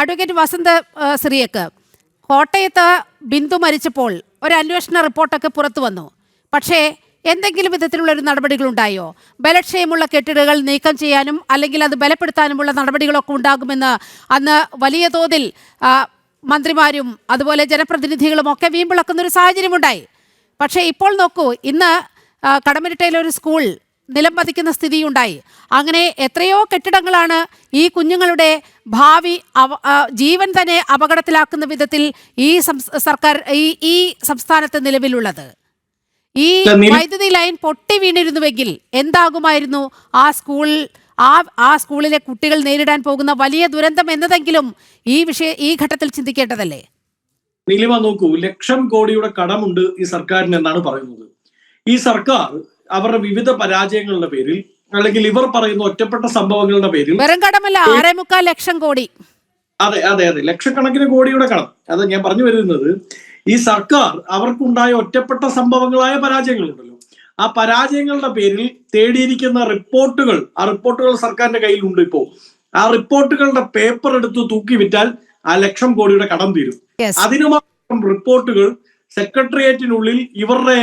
Advocate Vasant സിറിയക്ക് കോട്ടയത്ത് ബിന്ദു മരിച്ചപ്പോൾ ഒരു അന്വേഷണ റിപ്പോർട്ടൊക്കെ പുറത്തു വന്നു. പക്ഷേ എന്തെങ്കിലും വിധത്തിലുള്ള ഒരു നടപടികളുണ്ടായോ ബലക്ഷയമുള്ള കെട്ടിടങ്ങൾ നീക്കം ചെയ്യാനും അല്ലെങ്കിൽ അത് ബലപ്പെടുത്താനുമുള്ള നടപടികളൊക്കെ ഉണ്ടാകുമെന്ന് അന്ന് വലിയ തോതിൽ മന്ത്രിമാരും അതുപോലെ ജനപ്രതിനിധികളും ഒക്കെ വീമ്പിളക്കുന്ന ഒരു സാഹചര്യമുണ്ടായി. പക്ഷേ ഇപ്പോൾ നോക്കൂ ഇന്ന് കടമരിട്ടയിലൊരു സ്കൂൾ നിലം പതിക്കുന്ന സ്ഥിതിയുണ്ടായി. അങ്ങനെ എത്രയോ കെട്ടിടങ്ങളാണ് ഈ കുഞ്ഞുങ്ങളുടെ ഭാവി ജീവൻ തന്നെ അപകടത്തിലാക്കുന്ന വിധത്തിൽ ഈ സർക്കാർ ഈ ഈ സംസ്ഥാനത്ത് നിലവിലുള്ളത്. ഈ വൈദ്യുതി ലൈൻ പൊട്ടി വീണിരുന്നുവെങ്കിൽ എന്താകുമായിരുന്നു ആ സ്കൂൾ ആ ആ സ്കൂളിലെ കുട്ടികൾ നേരിടാൻ പോകുന്ന വലിയ ദുരന്തം എന്നതെങ്കിലും ഈ വിഷയ ഈ ഘട്ടത്തിൽ ചിന്തിക്കേണ്ടതല്ലേ? നീലിമ നോക്കൂ ലക്ഷം കോടിയുടെ കടമുണ്ട് ഈ സർക്കാരിന് എന്നാണ് പറയുന്നത്. ഈ സർക്കാർ അവരുടെ വിവിധ പരാജയങ്ങളുടെ പേരിൽ അല്ലെങ്കിൽ ഇവർ പറയുന്ന ഒറ്റപ്പെട്ട സംഭവങ്ങളുടെ പേരിൽ വെറും കടമല്ല ആറേ മുക്കാൽ ലക്ഷം കോടി. അതെ അതെ അതെ. ലക്ഷക്കണക്കിന് കോടിയുടെ കടം. അത് ഞാൻ പറഞ്ഞു വരുന്നത് ഈ സർക്കാർ അവർക്കുണ്ടായ ഒറ്റപ്പെട്ട സംഭവങ്ങളായ പരാജയങ്ങളുണ്ടല്ലോ. ആ പരാജയങ്ങളുടെ പേരിൽ തേടിയിരിക്കുന്ന റിപ്പോർട്ടുകൾ ആ റിപ്പോർട്ടുകൾ സർക്കാരിന്റെ കയ്യിലുണ്ട് ഇപ്പോ. ആ റിപ്പോർട്ടുകളുടെ പേപ്പർ എടുത്ത് തൂക്കി വിറ്റാൽ ആ ലക്ഷം കോടിയുടെ കടം തീരും. അതിനുമാത്രം അതിനു മാത്രം റിപ്പോർട്ടുകൾ സെക്രട്ടേറിയറ്റിനുള്ളിൽ ഇവരുടെ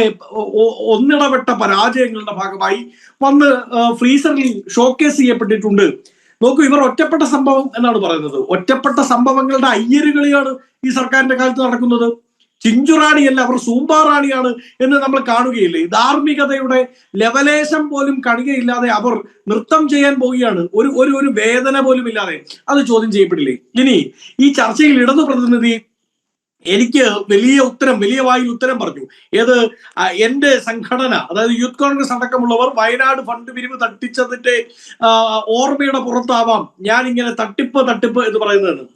ഒന്നിടപെട്ട പരാജയങ്ങളുടെ ഭാഗമായി വന്ന് ഫ്രീസറിൽ ഷോക്കേസ് ചെയ്യപ്പെട്ടിട്ടുണ്ട്. നോക്കൂ ഇവർ ഒറ്റപ്പെട്ട സംഭവം എന്നാണ് പറയുന്നത്. ഒറ്റപ്പെട്ട സംഭവങ്ങളുടെ അയ്യരുകളിയാണ് ഈ സർക്കാരിന്റെ കാലത്ത് നടക്കുന്നത്. ചിഞ്ചുറാണിയല്ല അവർ സൂമ്പാറാണിയാണ് എന്ന് നമ്മൾ കാണുകയില്ലേ? ധാർമ്മികതയുടെ ലവലേശം പോലും കണികയില്ലാതെ അവർ നൃത്തം ചെയ്യാൻ പോവുകയാണ്. ഒരു ഒരു വേദന പോലും ഇല്ലാതെ അത് ചോദ്യം ചെയ്യപ്പെടില്ലേ? ഇനി ഈ ചർച്ചയിൽ ഇടതു പ്രതിനിധി എനിക്ക് വലിയ ഉത്തരം വലിയ വായിൽ ഉത്തരം പറഞ്ഞു. ഏത് എന്റെ സംഘടന അതായത് യൂത്ത് കോൺഗ്രസ് അടക്കമുള്ളവർ വയനാട് ഫണ്ട് പിരിവ് തട്ടിച്ചതിന്റെ ഓർമ്മയുടെ പുറത്താവാം ഞാൻ ഇങ്ങനെ തട്ടിപ്പ് തട്ടിപ്പ് എന്ന് പറയുന്നതെന്ന്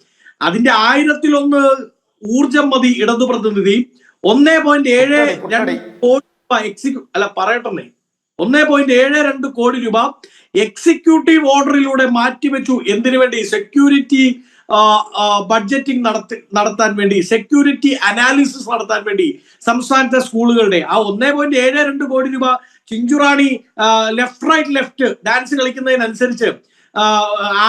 അതിന്റെ ആയിരത്തിലൊന്ന് ഊർജം മതി ഇടതു പ്രതിനിധി. ഒന്നേ പോയിന്റ് ഏഴ് രണ്ട് കോടി രൂപ എക്സിക്യൂ അല്ല പറയട്ടെ ഒന്നേ പോയിന്റ് ഏഴ് രണ്ട് കോടി രൂപ എക്സിക്യൂട്ടീവ് ഓർഡറിലൂടെ മാറ്റിവെച്ചു. എന്തിനു വേണ്ടി? സെക്യൂരിറ്റി ബഡ്ജറ്റിംഗ് നടത്തി നടത്താൻ വേണ്ടി സെക്യൂരിറ്റി അനാലിസിസ് നടത്താൻ വേണ്ടി സംസ്ഥാനത്തെ സ്കൂളുകളുടെ ആ ഒന്നേ പോയിന്റ് ഏഴ് രണ്ട് കോടി രൂപ Chinchurani left right left dance കളിക്കുന്നതിനനുസരിച്ച്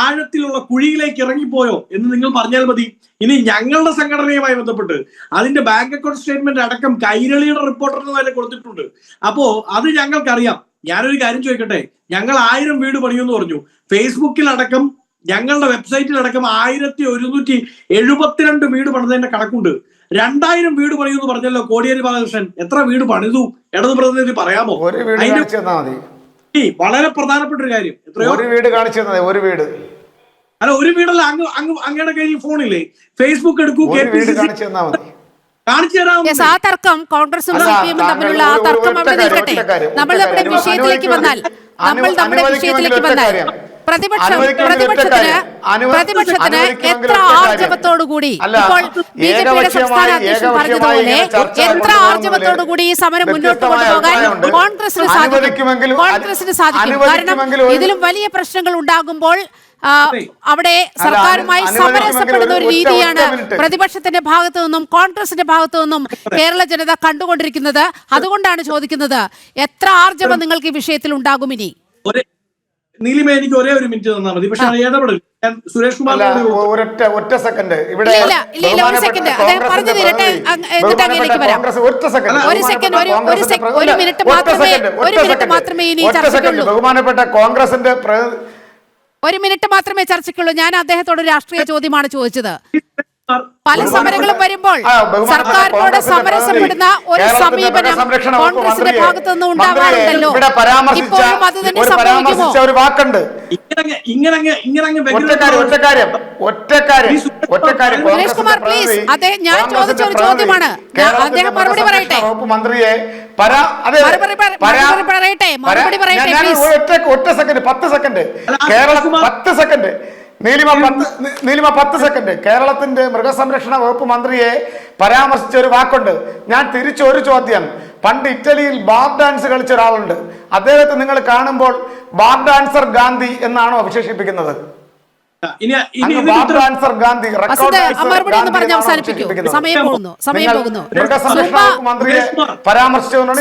ആഴത്തിലുള്ള കുഴിയിലേക്ക് ഇറങ്ങിപ്പോയോ എന്ന് നിങ്ങൾ പറഞ്ഞാൽ മതി. ഇനി ഞങ്ങളുടെ സംഘടനയുമായി ബന്ധപ്പെട്ട് അതിന്റെ ബാങ്ക് അക്കൗണ്ട് സ്റ്റേറ്റ്മെന്റ് അടക്കം കൈരളിയുടെ റിപ്പോർട്ടറിന് വരെ കൊടുത്തിട്ടുണ്ട്. അപ്പോ അത് ഞങ്ങൾക്കറിയാം. ഞാനൊരു കാര്യം ചോദിക്കട്ടെ? ഞങ്ങൾ ആയിരം വീട് പണിയുമെന്ന് പറഞ്ഞു. ഫേസ്ബുക്കിൽ അടക്കം ഞങ്ങളുടെ വെബ്സൈറ്റിൽ അടക്കം ആയിരത്തി ഒരുന്നൂറ്റി എഴുപത്തിരണ്ട് വീട് പണിതതിന്റെ കണക്കുണ്ട്. രണ്ടായിരം വീട് പണിയെന്ന് പറഞ്ഞല്ലോ കോടിയേരി ബാലകൃഷ്ണൻ. എത്ര വീട് പണിതു? ഇടതു പ്രതിനിധി പറയാമോ? വളരെ പ്രധാനപ്പെട്ട ഒരു കാര്യം. എത്രയോ? ഒരു വീട് കാണിച്ചു ഒരു വീട്. അല്ല ഒരു വീടല്ല അങ്ങ് അങ്ങ് അങ്ങയുടെ കയ്യിൽ ഫോണില്ലേ? ഫേസ്ബുക്ക് എടുക്കൂ കാണിച്ചു തരാം യെസ് ആ തർക്കം കോൺഗ്രസും അല്ല, സി പി എമ്മും താങ്കൾ തമ്മിലുള്ള ആ തർക്കം ഒറ്റ അവിടെ കാര്യം, നിൽക്കട്ടെ. നമ്മൾ നമ്മുടെ വിഷയത്തിലേക്ക് വന്നാൽ നമ്മൾ നമ്മുടെ അനുവദിക്കുമെങ്കിൽ വിഷയത്തിലേക്ക് വന്നാൽ. കാര്യം. പ്രതിപക്ഷം പ്രതിപക്ഷത്തിന് പ്രതിപക്ഷത്തിന് എത്ര ആർജവത്തോടുകൂടി ഇപ്പോൾ ബി ജെ പിയുടെ സംസ്ഥാന അധ്യക്ഷൻ പറഞ്ഞതുപോലെ എത്ര ആർജവത്തോടുകൂടി കൂടി ഈ സമരം മുന്നോട്ട് കൊണ്ടുപോകാൻ. കോൺഗ്രസിന് സാധിക്കും? കോൺഗ്രസിന് സാധിക്കും. കാരണം ഇതിലും വലിയ പ്രശ്നങ്ങൾ ഉണ്ടാകുമ്പോൾ അവിടെ സർക്കാരുമായി സമരസപ്പെടുന്ന ഒരു ഒരു- രീതിയാണ് പ്രതിപക്ഷത്തിന്റെ ഭാഗത്തു നിന്നും കോൺഗ്രസിന്റെ ഭാഗത്തു നിന്നും കേരള ജനത കണ്ടുകൊണ്ടിരിക്കുന്നത്. അതുകൊണ്ടാണ് ചോദിക്കുന്നത് എത്ര ആർജവം നിങ്ങൾക്ക് ഈ വിഷയത്തിൽ ഉണ്ടാകും ഇനി? ഒരേ നീലിമ എനിക്ക് ഒരേ ഒരു മിനിറ്റ് തന്നാൽ മതി. പക്ഷെ സുരേഷ് കുമാർ ഒരൊറ്റ ഒറ്റ സെക്കൻഡ്. ഇവിടെ ഇല്ല, ഇല്ല, ഇല്ല, ഒരു ബഹുമാനപ്പെട്ട. കോൺഗ്രസിന്റെ ഒറ്റ ഒരു മിനിറ്റ് മാത്രമേ ചർച്ചയ്ക്കുള്ളൂ. ഞാൻ അദ്ദേഹത്തോട് രാഷ്ട്രീയ ചോദ്യമാണ് ചോദിച്ചത്. പല സമരങ്ങളും വരുമ്പോൾ സർക്കാരിനോട് സമരസപ്പെടുന്ന ഒരു സമീപനം കോൺഗ്രസിന്റെ ഭാഗത്തു നിന്ന് പരാമർശിച്ച ഇപ്പോഴും അത് തന്നെ ഒരു സംഭവിക്കുമോ ഒരു വാക്കുണ്ട്. സുരേഷ് കുമാർ, പ്ലീസ് അതെ ഞാൻ ചോദിച്ച ഒരു ചോദ്യമാണ്. അദ്ദേഹം മറുപടി പറയട്ടെ. മന്ത്രിയെ പരാ അതെ മറുപടി പറയട്ടെ, മറുപടി പറയട്ടെ, ഞാൻ- ഞാൻ ഒറ്റ ഒറ്റ സെക്കൻഡ് പത്ത് സെക്കൻഡ്. കേരള പത്ത് സെക്കൻഡ്. നീലിമ പത്ത് നീലിമ പത്ത് സെക്കൻഡ് കേരളത്തിന്റെ മൃഗസംരക്ഷണ വകുപ്പ് മന്ത്രിയെ പരാമർശിച്ച ഒരു വാക്കുണ്ട്. ഞാൻ തിരിച്ചു ഒരു ചോദ്യം. പണ്ട് ഇറ്റലിയിൽ ബാർ ഡാൻസ് കളിച്ച ഒരാളുണ്ട്. അദ്ദേഹത്തെ നിങ്ങൾ കാണുമ്പോൾ ബാർ ഡാൻസർ ഗാന്ധി എന്നാണോ വിശേഷിപ്പിക്കുന്നത്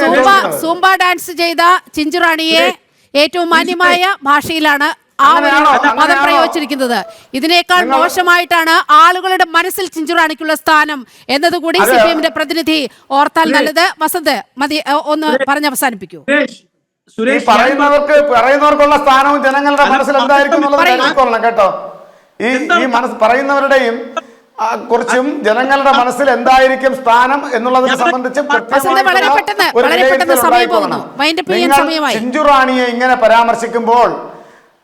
സൂംബ സൂംബ ഡാൻസ് ചെയ്ത ചിഞ്ചുറാണിയെ ഏറ്റവും മാന്യമായ ഭാഷയിലാണ് ആ ഒരു? പദം പ്രയോഗിച്ചിരിക്കുന്നത്. ഇതിനേക്കാൾ മോശമായിട്ടാണ് ആളുകളുടെ മനസ്സിൽ ചിഞ്ചുറാണിക്കുള്ള സ്ഥാനം എന്നതുകൂടി. സി പി എമ്മിന്റെ പ്രതിനിധി ഓർത്താൽ നല്ലത്. വസന്ത് മതി ഒന്ന് പറഞ്ഞ് അവസാനിപ്പിക്കൂ. സുരേഷ്. പറയുന്നവർക്ക് പറയുന്നവർക്കുള്ള സ്ഥാനവും ജനങ്ങളുടെ മനസ്സിൽ എന്തായിരിക്കും എന്നുള്ളത്. കേട്ടോ. ഈ ഈ മനസ്സ് പറയുന്നവരുടെയും കുറിച്ചും ജനങ്ങളുടെ മനസ്സിൽ എന്തായിരിക്കും സ്ഥാനം എന്നുള്ളതിനെ സംബന്ധിച്ച് സമയമായി. ചിഞ്ചുറാണിയെ ഇങ്ങനെ പരാമർശിക്കുമ്പോൾ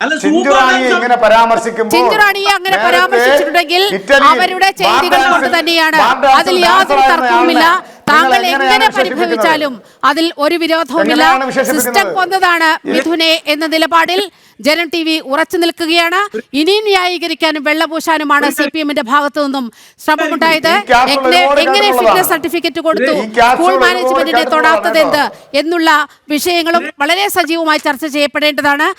ഇങ്ങനെ പരാമർശിക്കുമ്പോൾ അങ്ങനെ പരാമർശിച്ചിട്ടുണ്ടെങ്കിൽ അവരുടെ ചെയ്തികൾ കൊണ്ട് തന്നെയാണ്. അതിൽ യാതൊരു തർക്കവുമില്ല. താങ്കൾ എങ്ങനെ പരിഭവിച്ചാലും അതിൽ ഒരു വിരോധവുമില്ല. സിസ്റ്റം കൊന്നതാണ് മിഥുനെ എന്ന നിലപാടിൽ. ജനം ടി വി ഉറച്ചു നിൽക്കുകയാണ്. ഇനിയും ന്യായീകരിക്കാനും വെള്ളപൂശാനുമാണ് സി പി എമ്മിന്റെ ഭാഗത്തു നിന്നും ശ്രമമുണ്ടായത്. എങ്ങനെ. ഫിറ്റ്നസ് സർട്ടിഫിക്കറ്റ് കൊടുത്തു? സ്കൂൾ മാനേജ്മെന്റിനെ തൊടാത്തത് എന്ത്? എന്നുള്ള വിഷയങ്ങളും വളരെ സജീവമായി ചർച്ച ചെയ്യപ്പെടേണ്ടതാണ്.